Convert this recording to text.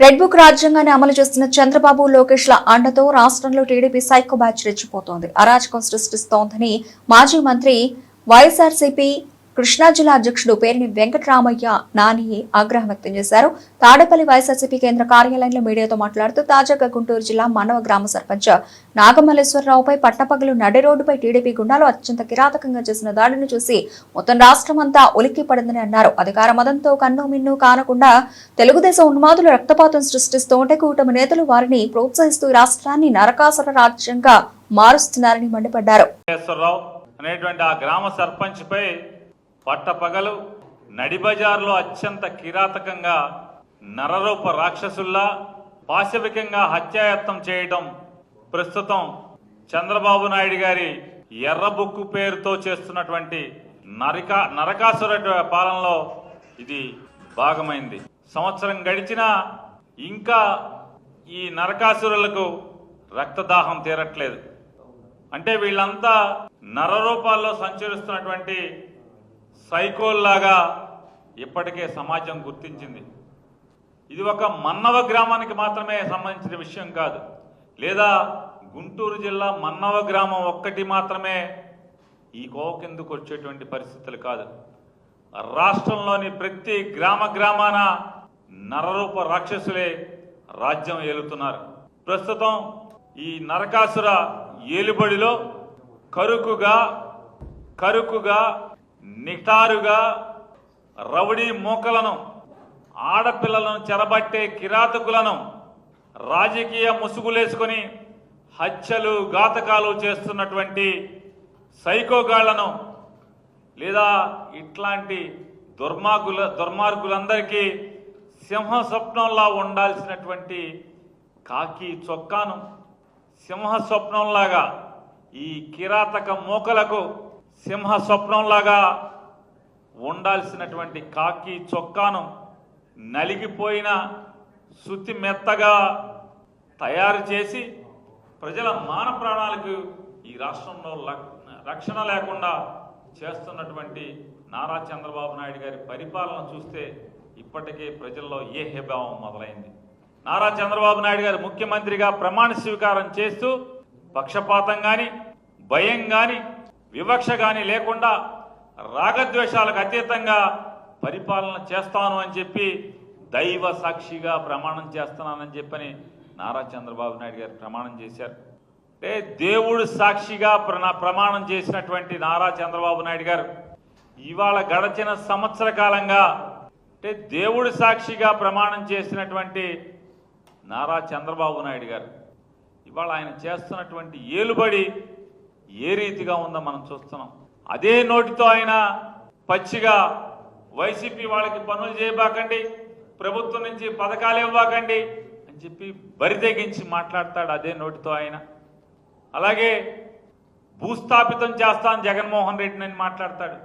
Red book రాజ్యాంగాన్ని అమలు చేస్తున్న చంద్రబాబు లోకేష్ ల అండతో రాష్ట్రంలో టీడీపీ సైకో బ్యాచ్ రెచ్చిపోతోంది. అరాచకం సృష్టిస్తోందని మాజీ మంత్రి వైఎస్ఆర్సీపీ కృష్ణా జిల్లా అధ్యక్షుడు పేర్ని వెంకటరామయ్య నాని ఆగ్రహం వ్యక్తం చేశారు. తాడేపల్లి వైఎస్ఆర్సీపీ కేంద్ర కార్యాలయంలో మీడియాతో మాట్లాడుతూ తాజాగా గుంటూరు జిల్లా మనవ గ్రామ సర్పంచ్ నాగమల్లేశ్వరరావుపై పట్టపగలు నడి రోడ్డుపై టీడీపీ గుండాలు అత్యంత కిరాతకంగా చేసిన దాడిని చూసి మొత్తం రాష్ట్రం అంతా ఉలిక్కి పడిందని అన్నారు. అధికార మదంతో కన్ను మిన్ను కానకుండా తెలుగుదేశం ఉన్మాదులు రక్తపాతం సృష్టిస్తూ ఉంటే కూటమి నేతలు వారిని ప్రోత్సహిస్తూ రాష్ట్రాన్ని నరకాసుర రాజ్యంగా మారుస్తున్నారని మండిపడ్డారు. అనేటువంటి ఆ గ్రామ సర్పంచ్పై పట్టపగలు నడిబజార్లో అత్యంత కిరాతకంగా నరరూప రాక్షసుల్లా పాశవికంగా హత్యాయత్నం చేయడం ప్రస్తుతం చంద్రబాబు నాయుడు గారి ఎర్రబుక్కు పేరుతో చేస్తున్నటువంటి నరికా నరకాసుర పాలనలో ఇది భాగమైంది. సంవత్సరం గడిచినా ఇంకా ఈ నరకాసురులకు రక్తదాహం తీరట్లేదు. అంటే వీళ్ళంతా నరరూపాల్లో సంచరిస్తున్నటువంటి సైకోల్లాగా ఇప్పటికే సమాజం గుర్తించింది. ఇది ఒక మన్నవ గ్రామానికి మాత్రమే సంబంధించిన విషయం కాదు. లేదా గుంటూరు జిల్లా మన్నవ గ్రామం ఒక్కటి మాత్రమే ఈ కోవ కిందకు వచ్చేటువంటి పరిస్థితులు కాదు. రాష్ట్రంలోని ప్రతి గ్రామ గ్రామాన నరరూప రాక్షసులే రాజ్యం ఏలుతున్నారు. ప్రస్తుతం ఈ నరకాసుర ఏలుబడిలో కరుకుగా కరుకుగా నిటారుగా రౌడీ మూకలను ఆడపిల్లలను చెరబట్టే కిరాతకులను రాజకీయ ముసుగులేసుకొని హత్యలు ఘాతకాలు చేస్తున్నటువంటి సైకోగాళ్ళను లేదా ఇట్లాంటి దుర్మార్గుల దుర్మార్గులందరికీ సింహ స్వప్నంలా ఉండాల్సినటువంటి కాకి చొక్కాను సింహ స్వప్నంలాగా ఈ కిరాతక మూకలకు సింహ స్వప్నంలాగా ఉండాల్సినటువంటి కాకి చొక్కాను నలిగిపోయిన శుతి మెత్తగా తయారు చేసి ప్రజల మాన ప్రాణాలకు ఈ రాష్ట్రంలో లక్- రక్షణ లేకుండా చేస్తున్నటువంటి నారా చంద్రబాబు నాయుడు గారి పరిపాలన చూస్తే ఇప్పటికే ప్రజల్లో ఏ హేభావం మొదలైంది. నారా చంద్రబాబు నాయుడు గారు ముఖ్యమంత్రిగా ప్రమాణ స్వీకారం చేస్తూ పక్షపాతం కానీ భయం కానీ వివక్ష కానీ లేకుండా రాగద్వేషాలకు అతీతంగా పరిపాలన చేస్తాను అని చెప్పి దైవ సాక్షిగా ప్రమాణం చేస్తున్నానని చెప్పని నారా చంద్రబాబు నాయుడు గారు ప్రమాణం చేశారు. అంటే దేవుడు సాక్షిగా ప్రమాణం చేసినటువంటి నారా చంద్రబాబు నాయుడు గారు ఇవాళ గడచిన సంవత్సర కాలంగా అంటే దేవుడు సాక్షిగా ప్రమాణం చేసినటువంటి నారా చంద్రబాబు నాయుడు గారు. ఇవాళ ఆయన చేస్తున్నటువంటి ఏలుబడి ఏ రీతిగా ఉందో మనం చూస్తున్నాం. అదే నోటితో ఆయన పచ్చిగా వైసీపీ వాళ్ళకి పనులు చేయబాకండి ప్రభుత్వం నుంచి పథకాలు ఇవ్వకండి అని చెప్పి బరితెగించి మాట్లాడతాడు అదే నోటితో ఆయన అలాగే భూస్థాపితం చేస్తాను జగన్మోహన్ రెడ్డిని అని మాట్లాడతాడు.